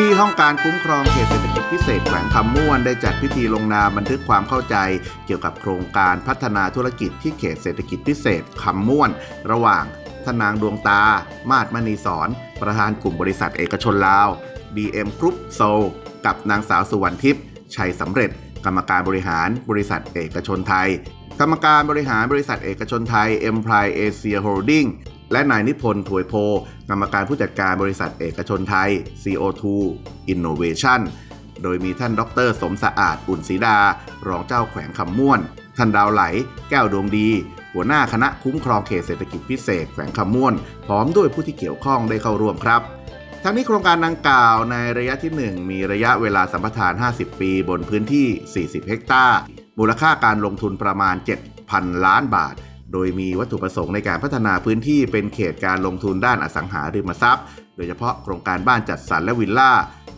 ที่ห้องการคุ้มครองเขตเศรษฐกิจพิเศษแขวงคำม่วนได้จัดพิธีลงนามบันทึกความเข้าใจ เกี่ยวกับโครงการพัฒนาธุรกิจที่เขตเศรษฐกิจพิเศษคำม่วน ระหว่างทนางดวงตา มาดมณีสอนประธานกลุ่มบริษัทเอกชนลาว BM Group s o กับนางสาวสุวรรณทิพย์ชัยสำเร็จ กรรมการบริหารบริษัทเอกชนไทย กรรมการบริหารบริษัทเอกชนไทย Empire Asia Holding และนายนิพนธ์ถวยโพ กรรมการผู้จัดการบริษัทเอกชนไทย CO2 Innovation โดยมีท่านดรสมสะอาดอุ่นศรีดา รองเจ้าแขวงคำม่วน ท่านดาวไหล แก้วดวงดี หัวหน้าคณะคุ้มครองเขตเศรษฐกิจพิเศษแขวงคำม่วน พร้อมด้วยผู้ที่เกี่ยวข้องได้เข้าร่วมครับ ทั้งนี้โครงการดังกล่าวในระยะที่ 1 มีระยะเวลาสัมปทาน 50 ปีบนพื้นที่ 40 เฮกตาร์ มูลค่าการลงทุนประมาณ 7,000 ล้านบาท โดยมีวัตถุประสงค์ในการพัฒนาพื้นที่เป็นเขตการลงทุนด้านอสังหาริมทรัพย์ โดยเฉพาะโครงการบ้านจัดสรรและวิลล่า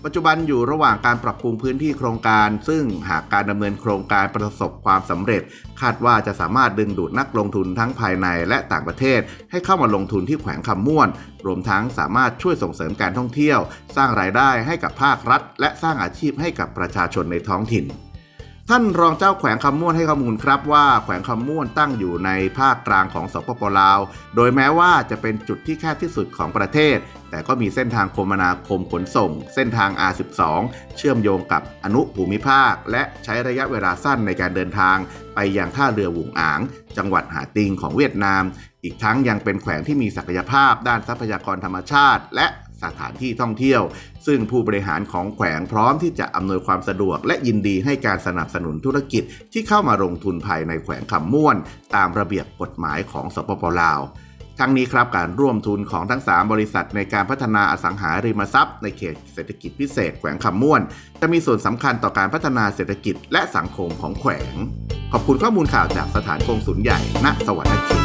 ปัจจุบันอยู่ระหว่างการปรับปรุงพื้นที่โครงการ ซึ่งหากการดำเนินโครงการประสบความสำเร็จ คาดว่าจะสามารถดึงดูดนักลงทุนทั้งภายในและต่างประเทศ ให้เข้ามาลงทุนที่แขวงคำม่วน รวมทั้งสามารถช่วยส่งเสริมการท่องเที่ยว สร้างรายได้ให้กับภาครัฐ และสร้างอาชีพให้กับประชาชนในท้องถิ่น ท่านรองเจ้าแขวงคำม่วนให้ข้อมูลครับว่าแขวงคำม่วนตั้งอยู่ในภาคกลางของสปปลาว โดยแม้ว่าจะเป็นจุดที่แคบที่สุดของประเทศ แต่ก็มีเส้นทางคมนาคมขนส่ง เส้นทาง R12 เชื่อมโยงกับอนุภูมิภาค และใช้ระยะเวลาสั้นในการเดินทาง ไปยังท่าเรือหวุงอ่าง จังหวัดหาติงของเวียดนาม อีกทั้งยังเป็นแขวงที่มีศักยภาพด้านทรัพยากรธรรมชาติ และ สถานที่ท่องเที่ยว ซึ่งผู้บริหารของแขวงพร้อมที่จะอำนวยความสะดวก และยินดีให้การสนับสนุนธุรกิจที่เข้ามาลงทุนภายในแขวงคำม่วน ตามระเบียบกฎหมายของสปปลาวทั้งนี้ครับการร่วมทุนของทั้ง 3 บริษัทในการพัฒนาอสังหาริมทรัพย์ ในเขตเศรษฐกิจพิเศษแขวงคำม่วน จะมีส่วนสำคัญต่อการพัฒนาเศรษฐกิจและสังคมของแขวง ขอบคุณข้อมูลข่าวจากสถานกงสุลใหญ่ณสวรรณเขต